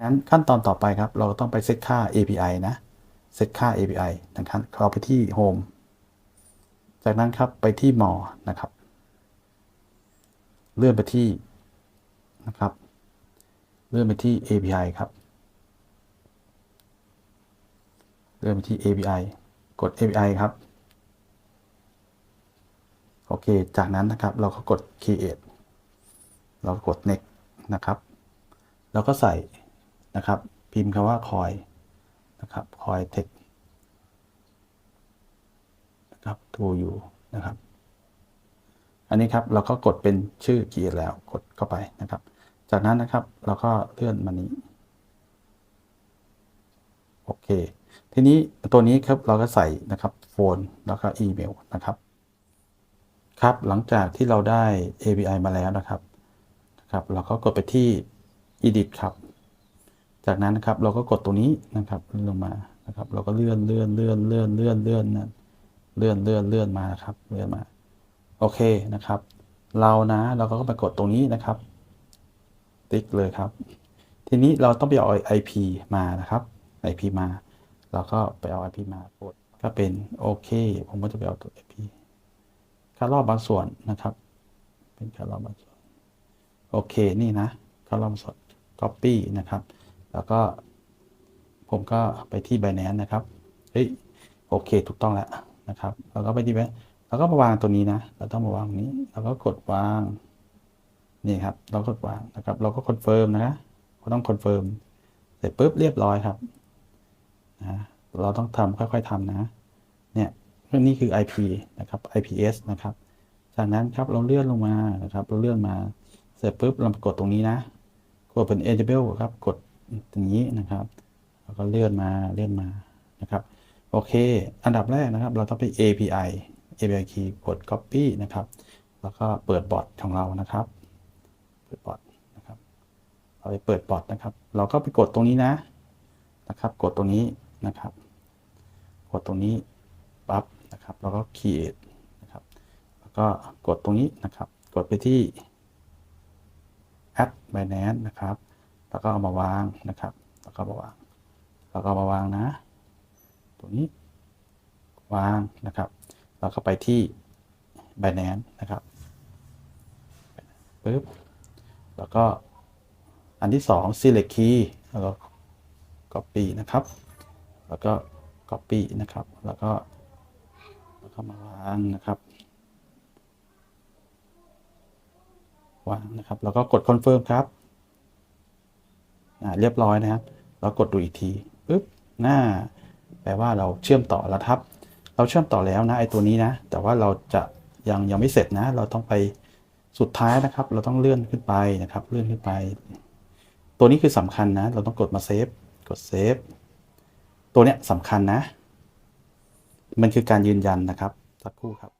งั้นขั้นตอนต่อไปครับ เราต้องไปเซตค่า API นะ เซตค่า API นะครับเข้าไปที่ Home จากนั้นครับไปที่ More นะครับ เลื่อนไปที่นะครับ เลื่อนไปที่ API ครับ เลื่อนไปที่ API กด API ครับ โอเค จากนั้นนะครับเราก็กด create เรากด next นะครับเราก็ใส่ นะครับ พิมพ์คำว่า coin นะครับ coin text นะครับ to you นะครับ อันนี้ครับเราก็กดเป็นชื่อ create แล้วกดเข้าไปนะครับ จากนั้นนะครับเราก็เลื่อนมานี้โอเค ทีนี้ตัวนี้ครับเราก็ใส่นะครับโฟนแล้วก็อีเมลนะครับ ครับหลังจากที่เราได้ API มาแล้วนะครับนะครับ เราก็กดไปที่ edit ครับ จากนั้นนะครับเราก็กดตัวนี้นะครับลงมานะครับ เราก็เลื่อนเลื่อนเลื่อนเลื่อนเลื่อนเลื่อนนะเลื่อนเลื่อนเลื่อนมานะครับเลื่อนมาโอเคนะครับ เรานะเราก็ไปกดตรงนี้นะครับ ติ๊กเลยครับ ทีนี้เราต้องไปเอา IP มานะครับ IP มาเราก็ไปเอา IP มากดก็เป็นโอเคผมก็จะไปเอาตัว IP ค่ารอบบางส่วนนะครับ เป็นค่ารอบบางส่วนโอเคนี่นะค่ารอบบางส่วน copy นะครับ แล้วก็ผมก็ไปที่ Binance นะครับ เฮ้ย โอเค ถูกต้องแล้วนะครับเราก็ไปที่ Binance เราก็มาวางตัวนี้นะ เราต้องมาวางตรงนี้เราก็กดวาง นี่ครับ เรากดวางนะครับ เราก็คอนเฟิร์มนะเราต้องคอนเฟิร์ม เสร็จปุ๊บเรียบร้อยครับ นะ เราต้องทำค่อย ๆทำนะ เนี่ยเรื่องนี้คือ IP นะครับ IPS นะครับ จากนั้นครับเราเลื่อนลงมานะครับ เราเลื่อนมา เสร็จปุ๊บเรากดตรงนี้นะ กดเป็น enable ครับ กด ตรงนี้นะครับแล้วก็เลื่อนมาเลื่อนมานะครับโอเค อันดับแรกนะครับ เราต้องไป API API key กด copy นะครับ แล้วก็เปิดบอทของเรานะครับ เปิดบอทนะครับเราไปเปิดบอทนะครับ เราก็ไปกดตรงนี้นะนะครับ กดตรงนี้นะครับ กดตรงนี้ปั๊บนะครับ แล้วก็ create นะครับ แล้วก็กดตรงนี้นะครับ กดไปที่ add binance นะครับ แล้วก็เอามาวางนะครับ แล้วก็มาวาง แล้วก็มาวางนะ ตรงนี้ วางนะครับ แล้วก็ไปที่ binance นะครับปึ๊บ แล้วก็อันที่สอง select key แล้วก็ copy นะครับ แล้วก็ copy นะครับ แล้วก็แล้วก็มาวางนะครับ วางนะครับ แล้วก็กด confirm ครับ เรียบร้อยนะครับแล้วกดดูอีกทีปึ๊บหน้า แปลว่าเราเชื่อมต่อแล้วครับ เราเชื่อมต่อแล้วนะไอตัวนี้นะ แต่ว่าเราจะยังยังไม่เสร็จนะ เราต้องไปสุดท้ายนะครับ เราต้องเลื่อนขึ้นไปนะครับ เลื่อนขึ้นไป ตัวนี้คือสำคัญนะ เราต้องกดมาเซฟ กดเซฟ ตัวเนี้ยสำคัญนะ มันคือการยืนยันนะครับ สักครู่ครับ